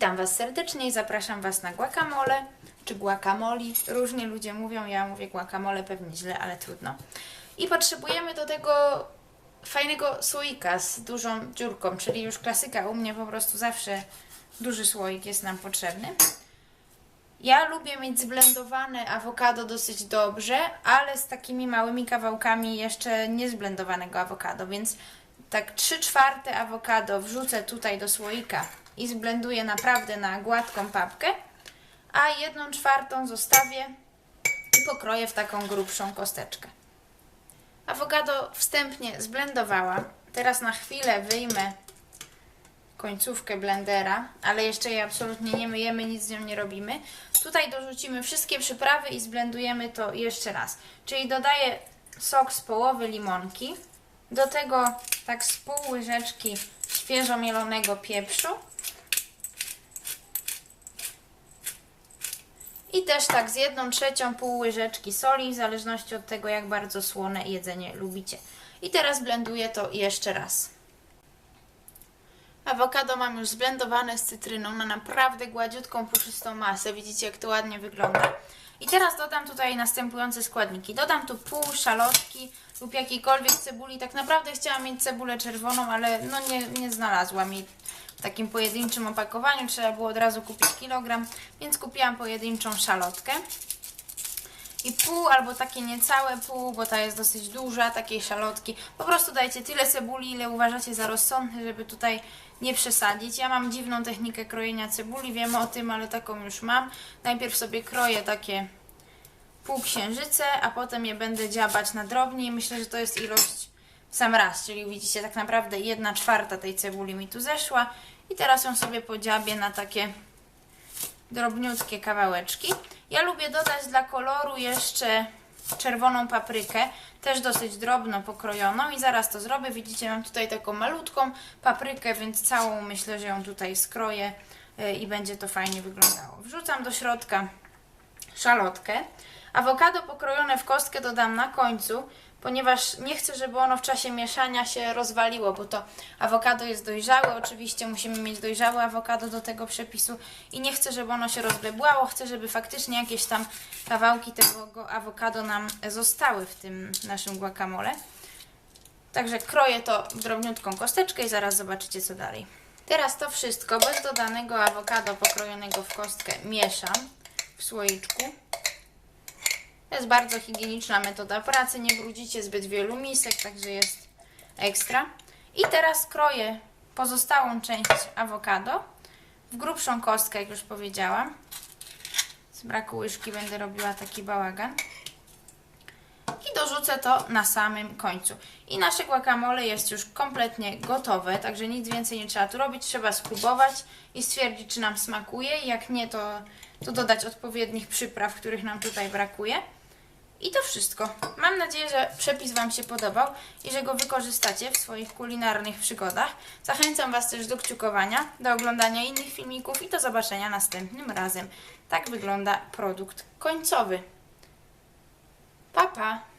Witam Was serdecznie i zapraszam Was na guacamole czy guacamole. Różnie ludzie mówią, ja mówię guacamole pewnie źle, ale trudno. I potrzebujemy do tego fajnego słoika z dużą dziurką, czyli już klasyka. U mnie po prostu zawsze duży słoik jest nam potrzebny. Ja lubię mieć zblendowane awokado dosyć dobrze, ale z takimi małymi kawałkami jeszcze niezblendowanego awokado, więc tak 3 czwarte awokado wrzucę tutaj do słoika i zblenduję naprawdę na gładką papkę, a jedną czwartą zostawię i pokroję w taką grubszą kosteczkę. Awokado wstępnie zblendowałam. Teraz na chwilę wyjmę końcówkę blendera, ale jeszcze jej absolutnie nie myjemy, nic z nią nie robimy. Tutaj dorzucimy wszystkie przyprawy i zblendujemy to jeszcze raz. Czyli dodaję sok z połowy limonki, do tego tak z pół łyżeczki świeżo mielonego pieprzu i też tak z jedną trzecią pół łyżeczki soli, w zależności od tego jak bardzo słone jedzenie lubicie. I teraz blenduję to jeszcze raz. Awokado mam już zblendowane z cytryną na naprawdę gładziutką, puszystą masę. Widzicie, jak to ładnie wygląda. I teraz dodam tutaj następujące składniki. Dodam tu pół szalotki lub jakiejkolwiek cebuli. Tak naprawdę chciałam mieć cebulę czerwoną, ale no nie, nie znalazłam jej w takim pojedynczym opakowaniu. Trzeba było od razu kupić kilogram, więc kupiłam pojedynczą szalotkę. I pół albo takie niecałe pół, bo ta jest dosyć duża, takiej szalotki. Po prostu dajcie tyle cebuli, ile uważacie za rozsądne, żeby tutaj nie przesadzić. Ja mam dziwną technikę krojenia cebuli, wiem o tym, ale taką już mam. Najpierw sobie kroję takie półksiężyce, a potem je będę dziabać na drobnie i myślę, że to jest ilość w sam raz, czyli widzicie, tak naprawdę jedna czwarta tej cebuli mi tu zeszła i teraz ją sobie podziabię na takie drobniutkie kawałeczki. Ja lubię dodać dla koloru jeszcze czerwoną paprykę, też dosyć drobno pokrojoną i zaraz to zrobię. Widzicie, mam tutaj taką malutką paprykę, więc całą myślę, że ją tutaj skroję y, i będzie to fajnie wyglądało. Wrzucam do środka szalotkę. Awokado pokrojone w kostkę dodam na końcu, ponieważ nie chcę, żeby ono w czasie mieszania się rozwaliło, bo to awokado jest dojrzałe. Oczywiście musimy mieć dojrzałe awokado do tego przepisu i nie chcę, żeby ono się rozbebłało. Chcę, żeby faktycznie jakieś tam kawałki tego awokado nam zostały w tym naszym guacamole. Także kroję to w drobniutką kosteczkę i zaraz zobaczycie co dalej. Teraz to wszystko bez dodanego awokado pokrojonego w kostkę mieszam w słoiczku. To jest bardzo higieniczna metoda pracy, nie brudzicie zbyt wielu misek, także jest ekstra. I teraz kroję pozostałą część awokado w grubszą kostkę, jak już powiedziałam. Z braku łyżki będę robiła taki bałagan. I dorzucę to na samym końcu. I nasze guacamole jest już kompletnie gotowe, także nic więcej nie trzeba tu robić. Trzeba spróbować i stwierdzić, czy nam smakuje. Jak nie, to, to dodać odpowiednich przypraw, których nam tutaj brakuje. I to wszystko. Mam nadzieję, że przepis Wam się podobał i że go wykorzystacie w swoich kulinarnych przygodach. Zachęcam Was też do kciukowania, do oglądania innych filmików i do zobaczenia następnym razem. Tak wygląda produkt końcowy. Pa, pa!